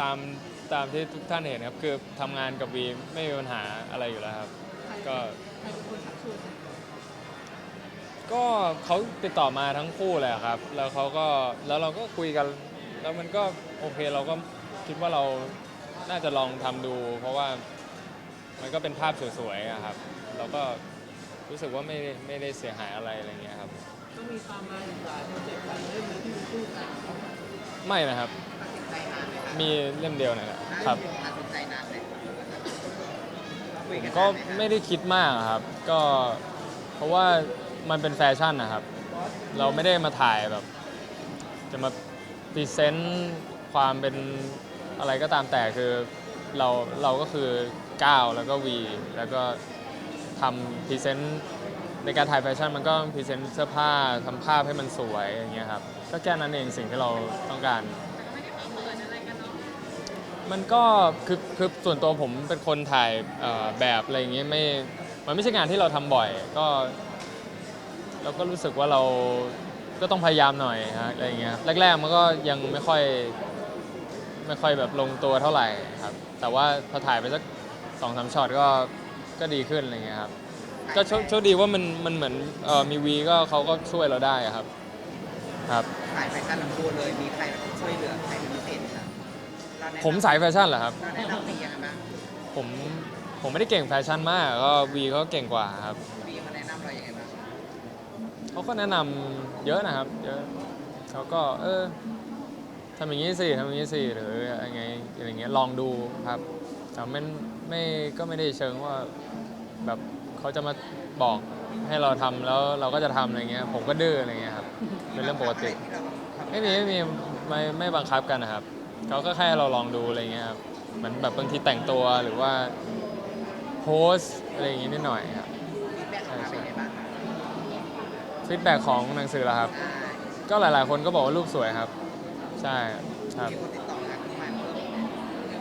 ตามตามที่ทุกท่านเห็นครับ คือทำงานกับวีไม่มีปัญหาอะไรอยู่แล้วครับ ก็ ใครเป็นคนชักชวนก็เขาติดต่อมาทั้งคู่เลยอะครับ แล้วเขาก็แล้วเราก็คุยกัน แล้วมันก็โอเคเราก็คิดว่าเราน่าจะลองทำดู เพราะว่ามันก็เป็นภาพสวยๆอะครับ เราก็รู้สึกว่าไม่ได้ไม่ได้เสียหายอะไรอะไรเงี้ยครับ ต้องมีตามมาอีกหลายโปรเจกต์หลายเรื่องเลยที่มีคู่กันไม่นะครับ มครับมีเล่มเดียวนะครับครับ ตัดสินใจนานไหมคุยผมกันก็นานหครับ ไม่ได้คิดมากอะครับ ก็เพราะว่ามันเป็นแฟชั่นนะครับ เราไม่ได้มาถ่ายแบบ จะมาพรีเซนต์ความเป็นอะไรก็ตามแต่คือเราเราก็คือก้าวแล้วก็วีแล้วก็ทำพรีเซนต์ในการถ่ายแฟชั่นมันก็พรีเซนต์เสื้อผ้าทำภาพให้มันสวยอย่างเงี้ยครับ ก็แค่นั้นเองสิ่งที่เราต้องการ มันก็คือคือส่วนตัวผมเป็นคนถ่ายเอ่อแบบอะไรอย่างเงี้ยไม่ มันไม่ใช่งานที่เราทำบ่อย ก็เราก็รู้สึกว่าเราก็ต้องพยายามหน่อยฮะอะไรอย่างเงี้ยแรกๆมันก็ยังไม่ค่อยไม่ค่อยแบบลงตัวเท่าไหร่ครับ แต่ว่าพอถ่ายไปสักสองสามช็อตก็ก็ดีขึ้นอะไรเงี้ยครับก็โชคโชคดีว่ามันมันเหมือนเอ่อมีวีก็เขาก็ช่วยเราได้ครับครับสายแฟชั่นทั้งคู่เลย มีใครช่วยเหลือใคร ผมสายแฟชั่นเหรอครับเราแนะนำมียังไงบ้างผมผมไม่ได้เก่งแฟชั่นมากก็วีเขาเก่งกว่าครับมีมาแนะนำเรายังไงบ้างเขาก็แนะนำเยอะนะครับ เยอะเขาก็เออทำอย่างนี้สิทำอย่างนี้สิหรืออะไรไงอะไรเงี้ยลองดูครับแต่ไม่ไม่ก็ไม่ได้เชิงว่าแบบเขาจะมาบอกให้เราทำแล้วเราก็จะทำอะไรเงี้ย ผมก็ดื้ออะไรเงี้ยครับเป็นเรื่องปกติ ที่เราทำไม่มีไม่มีไม่ไม่บังคับกันนะครับ เขาก็แค่ให้เราลองดูอะไรเงี้ยครับเหมือนแบบบางทีแต่งตัวหรือว่าโพสอะไรอย่างงี้นิดหน่อยครับฟีดแบ็กออกมาเป็นยังไงบ้างครับฟีดแบ็ของหนังสือแล้วครับใช่ก็หลายๆ คนก็บอกว่ารูปสวยครับ ใช่ครับมีคนติดต่องานเข้ามาเพิ่มไหม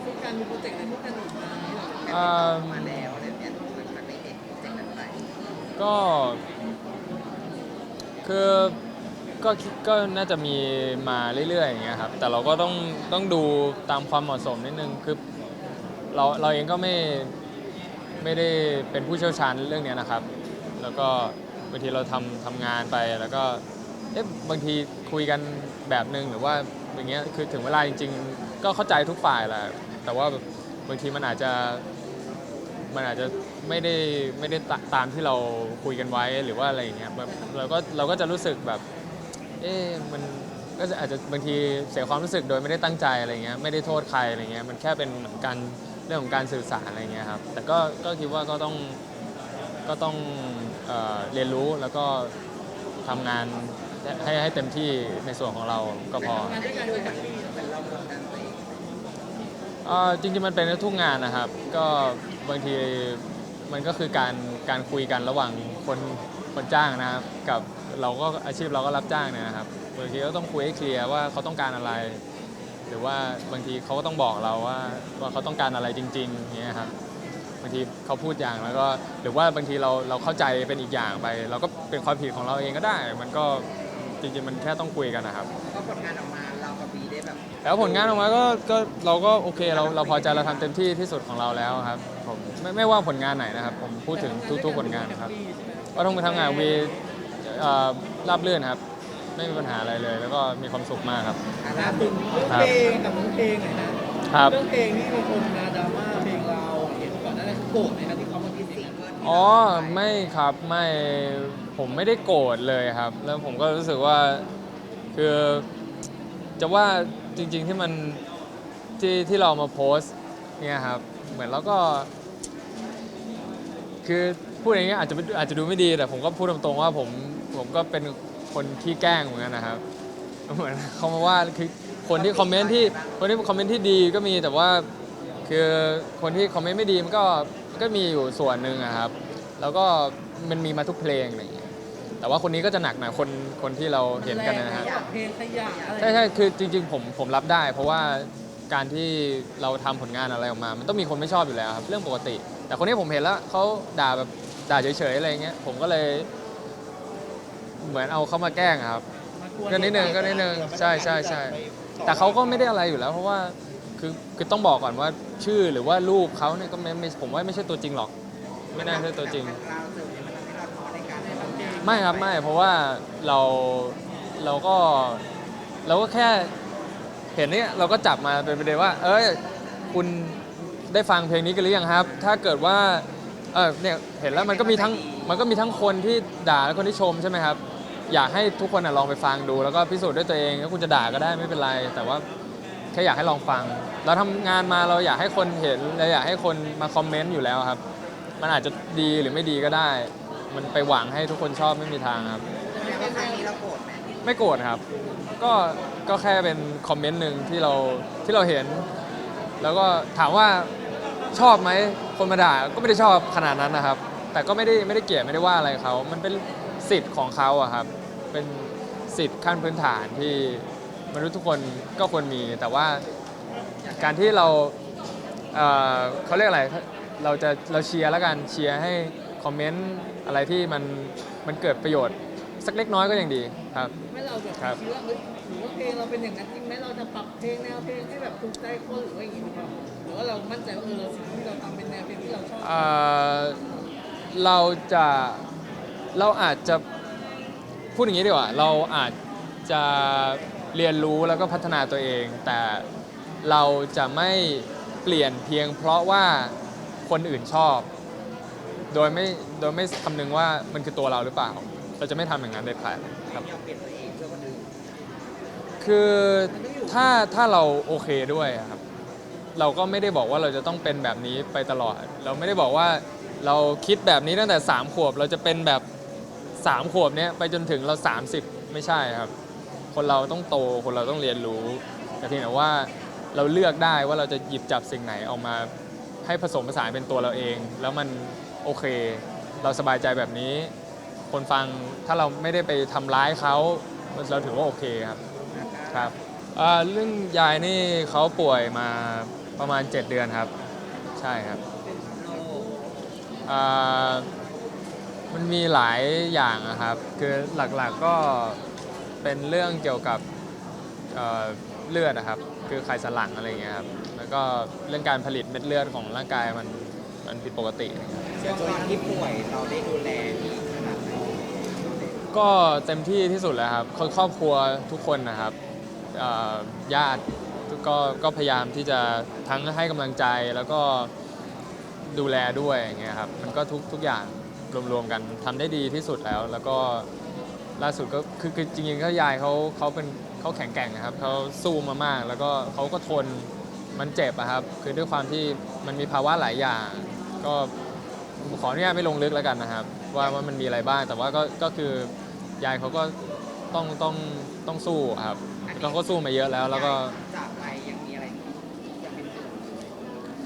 คู่กันมีโปรเจกต์อะไรคู่กันอีกไหมอ่ามาแล้วอะไรแบบเนี้ยมันมันได้เห็นโปรเจกต์นั้นไปก็คือ ก็คิดก็น่าจะมีมาเรื่อยๆอย่างเงี้ยครับแต่เราก็ต้องต้องดูตามความเหมาะสมนิดนึงคือเราเราเองก็ไม่ไม่ได้เป็นผู้เชี่ยวชาญเรื่องเนี้ยนะครับ แล้วก็บางทีเราทำทำงานไปแล้วก็เอ๊ะบางทีคุยกันแบบหนึ่งหรือว่าอย่างเงี้ยคือถึงเวลาจริง ๆ ก็เข้าใจทุกฝ่ายแหละแต่ว่าแบบบางทีมันอาจจะมันอาจจะไม่ได้ไม่ได้ตาตามที่เราคุยกันไว้หรือว่าอะไรอย่างเงี้ยแบบเราก็เราก็จะรู้สึกแบบ เอ๊ะมันก็จะอาจจะบางทีเสียความรู้สึกโดยไม่ได้ตั้งใจอะไรเงี้ยไม่ได้โทษใครอะไรเงี้ยมันแค่เป็นเหมือนกันเรื่องของการสื่อสารอะไรเงี้ยครับแต่ก็ก็คิดว่าก็ต้องก็ต้องเอ่อเรียนรู้แล้วก็ทำงานให้ให้เต็มที่ในส่วนของเราก็พอ งานด้วยกันด้วยกันเป็นเรากดดันตัวเองเอ่อจริงๆมันเป็นทุกงานนะครับ ก็บางทีมันก็คือการการคุยกันระหว่างคนคนจ้างนะครับ กับ เราก็อาชีพเราก็รับจ้างเนี่ยนะครับบางทีก็ต้องคุยให้เคลียร์ว่าเขาต้องการอะไร หรือว่าบางทีเขาก็ต้องบอกเราว่าว่าเขาต้องการอะไรจริงๆอย่างเงี้ยครับบางทีเขาพูดอย่างแล้วก็หรือว่าบางทีเราเราเข้าใจเป็นอีกอย่างไป เราก็เป็นความผิดของเราเองก็ได้ มันก็จริงๆมันแค่ต้องคุยกันนะครับ ก็ผลงานออกมาเรากับบีได้แบบแล้วผลงานออกมาก็ก็เราก็โอเคเราเราพอใจเราทำเต็มที่ที่สุดของเราแล้วครับผมไม่ไม่ว่าผลงานไหนนะครับ ผมพูดถึงทุกๆผลงานครับ ก็ต้องไปทำงานวี เอ่อราบรื่นครับ ไม่มีปัญหาอะไรเลย แล้วก็มีความสุขมากครับอาล่าราสุสุดดเรื่องเพลงกับน้องเพลงหน่อยนะครับ เรื่องเพลงนี่มีคนมาดราม่าเพลงเราเห็นก่อนหน้านั้นโกรธไหมครับที่เขามาคิดอย่างนั้นอ๋อไม่ครับไม่ผมไม่ได้โกรธเลยครับ แล้วผมก็รู้สึกว่าคือจะว่าจริง ๆที่มันที่ที่เรามาโพสต์เนี่ยครับ เหมือนเราก็ คือพูดอย่างเงี้ยอาจจะอาจจะดูไม่ดีแต่ผมก็พูดตรงๆว่าผม ผมก็เป็นคนที่แกล้งเหมือนกันนะครับเหมือนเขามาว่าคือคนที่คอมเมนต์ที่คนที่คอมเมนต์ที่ดีก็มีแต่ว่าคือคนที่คอมเมนต์ไม่ดีมันก็ก็มีอยู่ส่วนหนึ่งอะครับ แล้วก็มันมีมาทุกเพลงอะไรอย่างเงี้ยแต่ว่าคนนี้ก็จะหนักหน่อยคนคนที่เราเห็นกันนะฮะ เพลงขยะอะไรใช่ใช่คือจริง ๆ ผมผมรับได้ เพราะว่าการที่เราทำผลงานอะไรออกมา มันต้องมีคนไม่ชอบอยู่แล้วครับ เรื่องปกติ แต่คนนี้ผมเห็นแล้วเขาด่าแบบด่าเฉยๆอะไรเงี้ยผมก็เลย เหมือนเอาเขามาแกล้งอะครับ ก็นิดนึงก็นิดนึงใช่ใช่ใช่ แต่เขาก็ไม่ได้อะไรอยู่แล้ว เพราะว่าคือคือต้องบอกก่อนว่าชื่อหรือว่ารูปเขาเนี่ยก็ไม่ไม่ผมว่าไม่ใช่ตัวจริงหรอก ไม่น่าใช่ตัวจริงเราเจอเนี่ยมันทำให้เราท้อในการได้บางอย่างไม่ครับไม่เพราะว่าเราเราก็เราก็แค่เห็นเนี่ยเราก็จับมาเป็นประเด็นว่า เอ้ยคุณได้ฟังเพลงนี้กันหรือยังครับ ถ้าเกิดว่าเออเนี่ยเห็นแล้วมันก็มีทั้งมันก็มีทั้งคนที่ด่าและคนที่ชมใช่ไหมครับ อยากให้ทุกคนนะลองไปฟังดู แล้วก็พิสูจน์ด้วยตัวเองถ้าคุณจะด่าก็ได้ไม่เป็นไร แต่ว่าแค่อยากให้ลองฟัง เราทำงานมาเราอยากให้คนเห็นเราอยากให้คนมาคอมเมนต์อยู่แล้วครับ มันอาจจะดีหรือไม่ดีก็ได้ มันไปหวังให้ทุกคนชอบไม่มีทางครับแต่ว่าครั้งนี้เราโกรธไหมไม่โกรธครับ ก็ก็แค่เป็นคอมเมนต์หนึ่งที่เราที่เราเห็น แล้วก็ถามว่าชอบไหมคนมาด่าก็ไม่ได้ชอบขนาดนั้นนะครับ แต่ก็ไม่ได้ไม่ได้เกลียดไม่ได้ว่าอะไรเขา มันเป็นสิทธิ์ของเขาอะครับ เป็นสิทธิ์ขั้นพื้นฐานที่มนุษย์ทุกคนก็ควรมี แต่ว่าการที่เราเอ่อเขาเรียกอะไรเราจะเราเชียร์แล้วกันเชียร์ให้คอมเมนต์อะไรที่มันมันเกิดประโยชน์ สักเล็กน้อยก็ยังดีครับ ไม่เราแบบครับคิดว่าเฮ้ยหรือว่าเพลงเราเป็นอย่างนั้นจริงไหมเราจะปรับเพลงแนวเพลงให้แบบถูกใจคนหรือว่าอย่างนี้ไหมครับหรือว่าเรามั่นใจว่าเออเราสิ่งที่เราทำเป็นแนวเพลงที่เราชอบ เอ่อเราจะเราอาจจะ พูดอย่างนี้ดีกว่า เราอาจจะเรียนรู้แล้วก็พัฒนาตัวเอง แต่เราจะไม่เปลี่ยนเพียงเพราะว่าคนอื่นชอบ โดยไม่โดยไม่คำนึงว่ามันคือตัวเราหรือเปล่า เราจะไม่ทำอย่างนั้นเด็ดขาดครับ ยอมเปลี่ยนตัวเองเพื่อคนอื่นคือถ้าถ้าเราโอเคด้วยอะครับ เราก็ไม่ได้บอกว่าเราจะต้องเป็นแบบนี้ไปตลอด เราไม่ได้บอกว่าเราคิดแบบนี้ตั้งแต่ 3 ขวบ เราจะเป็นแบบ 3 ขวบเนี้ยไปจนถึงเรา 30 ไม่ใช่ครับ คนเราต้องโตคนเราต้องเรียนรู้แต่เพียงแต่ว่าเราเลือกได้ว่าเราจะหยิบจับสิ่งไหนออกมาให้ผสมผสานเป็นตัวเราเอง แล้วมันโอเค เราสบายใจแบบนี้ คนฟังถ้าเราไม่ได้ไปทำร้ายเขาเราถือว่าโอเคครับครับเรื่องยายนี่เขาป่วยมาประมาณ 7 เดือนครับ ใช่ครับอ่า มันมีหลายอย่างอะครับ คือหลักๆก็เป็นเรื่องเกี่ยวกับเอ่อเลือดนะครับ คือไขสันหลังอะไรอย่างเงี้ยครับ แล้วก็เรื่องการผลิตเม็ดเลือดของร่างกายมันมันผิดปกตินะครับ ช่วงตอนที่ป่วยเราได้ดูแลขนาดไหนก็เต็มที่ที่สุดแล้วครับคนครอบครัวทุกคนนะครับเอ่อญาติก็ก็พยายามที่จะทั้งให้กำลังใจแล้วก็ดูแลด้วยอย่างเงี้ยครับ มันก็ทุกทุกอย่าง รวมๆกันทำได้ดีที่สุดแล้ว แล้วก็ล่าสุดก็คือคือจริงๆก็ยายเขาเขาเป็นเขาแข็งแกร่งนะครับเขาสู้มามาก แล้วก็เขาก็ทนมันเจ็บอะครับ คือด้วยความที่มันมีภาวะหลายอย่าง ก็ขออนุญาตไม่ลงลึกแล้วกันนะครับ ว่าว่ามันมีอะไรบ้าง แต่ว่าก็ก็คือยายเขาก็ต้องต้องต้องสู้ครับแล้วเขาก็สู้มาเยอะแล้ว แล้วก็จากไปยังมีอะไรยังเป็นห่วง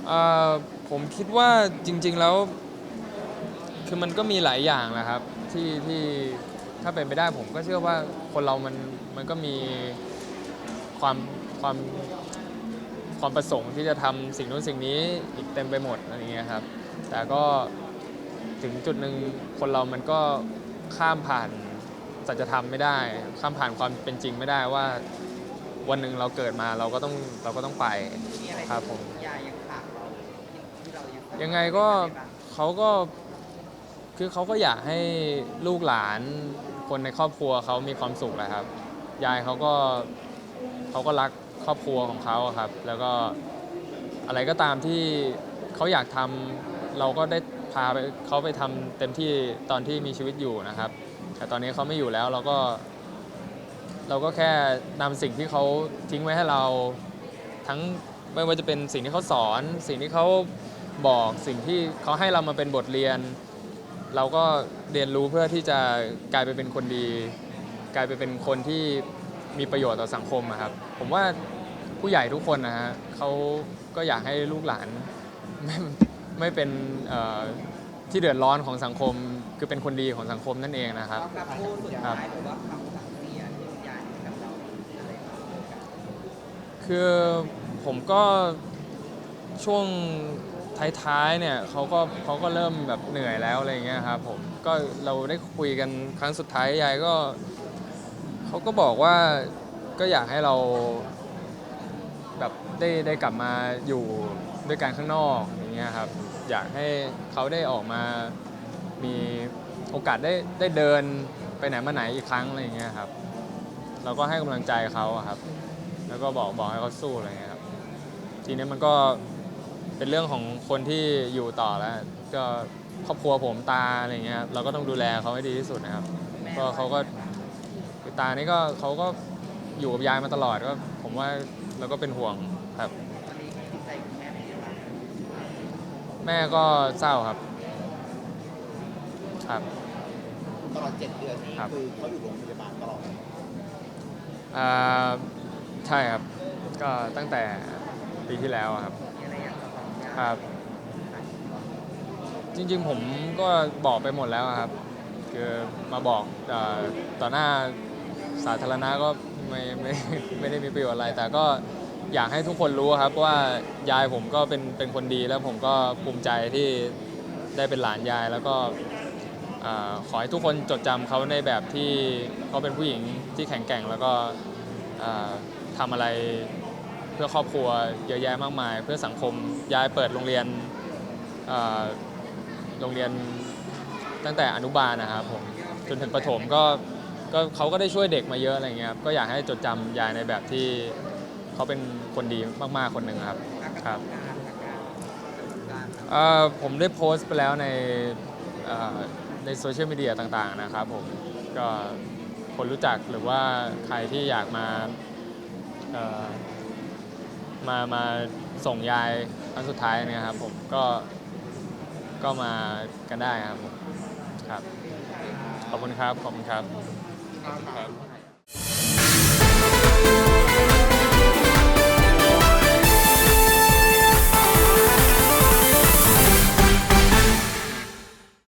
เอ่อผมคิดว่าจริง ๆแล้ว คือมันก็มีหลายอย่างแหละครับที่ที่ถ้าเป็นไปได้ผมก็เชื่อว่าคนเรามันมันก็มีความความความประสงค์ที่จะทำสิ่งนู้นสิ่งนี้อีกเต็มไปหมดอะไรเงี้ยครับ แต่ก็ถึงจุดหนึ่งคนเรามันก็ข้ามผ่านสัจธรรมไม่ได้ ข้ามผ่านความเป็นจริงไม่ได้ว่าวันหนึ่งเราเกิดมาเราก็ต้องเราก็ต้องไป มีอะไรครับผม ยายยังฝากเราที่เรายังยังไงก็เขาก็ คือเขาก็อยากให้ลูกหลานคนในครอบครัวเขามีความสุขแหละครับ ยายเขาก็เขาก็รักครอบครัวของเขาครับ แล้วก็อะไรก็ตามที่เขาอยากทำเราก็ได้พาไปเขาไปทำเต็มที่ตอนที่มีชีวิตอยู่นะครับ แต่ตอนนี้เขาไม่อยู่แล้วเราก็ เราก็แค่นำสิ่งที่เขาทิ้งไว้ให้เราทั้งไม่ว่าจะเป็นสิ่งที่เขาสอน สิ่งที่เขาบอกสิ่งที่เขาให้เรามาเป็นบทเรียน เราก็เรียนรู้เพื่อที่จะกลายไปเป็นคนดี กลายไปเป็นคนที่มีประโยชน์ต่อสังคมอะครับ ผมว่าผู้ใหญ่ทุกคนนะฮะเขาก็อยากให้ลูกหลานไม่ไม่เป็นเอ่อที่เดือดร้อนของสังคม คือเป็นคนดีของสังคมนั่นเองนะครับ คำพูดสุดท้ายหรือว่าคำสั่งเสียที่คุณยายให้กับเราอะไรบ้างคือผมก็ช่วง ท้ายๆเนี่ยเขาก็เขาก็เริ่มแบบเหนื่อยแล้วอะไรเงี้ยครับผมก็เราได้คุยกันครั้งสุดท้ายยายก็เขาก็บอกว่าก็อยากให้เราแบบได้ได้กลับมาอยู่ด้วยกันข้างนอกอย่างเงี้ยครับอยากให้เขาได้ออกมามีโอกาสได้ได้เดินไปไหนมาไหนอีกครั้งอะไรเงี้ยครับเราก็ให้กำลังใจเขาครับ แล้วก็บอกบอกให้เขาสู้อะไรเงี้ยครับ ทีนี้มันก็ เป็นเรื่องของคนที่อยู่ต่อแล้ว ก็ครอบครัวผมตาอะไรอย่างเงี้ยครับเราก็ต้องดูแลเขาให้ดีที่สุดนะครับแม่ก็เขาก็คือตานี่ก็เขาก็อยู่กับยายมาตลอดก็ผมว่าเราก็เป็นห่วงครับตอนนี้จิตใจคุณแม่เป็นยังไงบ้างแม่ก็เศร้าครับ ครับ ตลอดเจ็ดเดือนนี้ครับ คือเขาอยู่โรงพยาบาลตลอดอ่าใช่ครับ ก็ตั้งแต่ปีที่แล้วอะครับ ครับ จริงๆผมก็บอกไปหมดแล้วครับ คือมาบอกเอ่อต่อหน้าสาธารณะก็ไม่ไม่ ไม่ได้มีประโยชน์อะไร แต่ก็อยากให้ทุกคนรู้ครับว่ายายผมก็เป็นเป็นคนดีแล้วผมก็ภูมิใจที่ได้เป็นหลานยายแล้วก็อ่าขอให้ทุกคนจดจำเขาในแบบที่เขาเป็นผู้หญิงที่แข็งแกร่งแล้วก็อ่าทำอะไร เพื่อครอบครัวเยอะแยะมากมาย เพื่อสังคมยายเปิดโรงเรียนโรงเรียนตั้งแต่อนุบาลนะครับผมจนถึงประถมก็ก็เขาก็ได้ช่วยเด็กมาเยอะอะไรเงี้ยครับก็อยากให้จดจำยายในแบบที่เขาเป็นคนดีมากๆคนหนึ่งครับครับผมได้โพสต์ไปแล้วในในโซเชียลมีเดียต่างๆนะครับผมก็คนรู้จักหรือว่าใครที่อยากมา มามาส่งยายครั้งสุดท้ายเนี่ยครับผมก็ก็มากันได้ครับผมครับ ขอบคุณครับ ขอบคุณครับ ครับ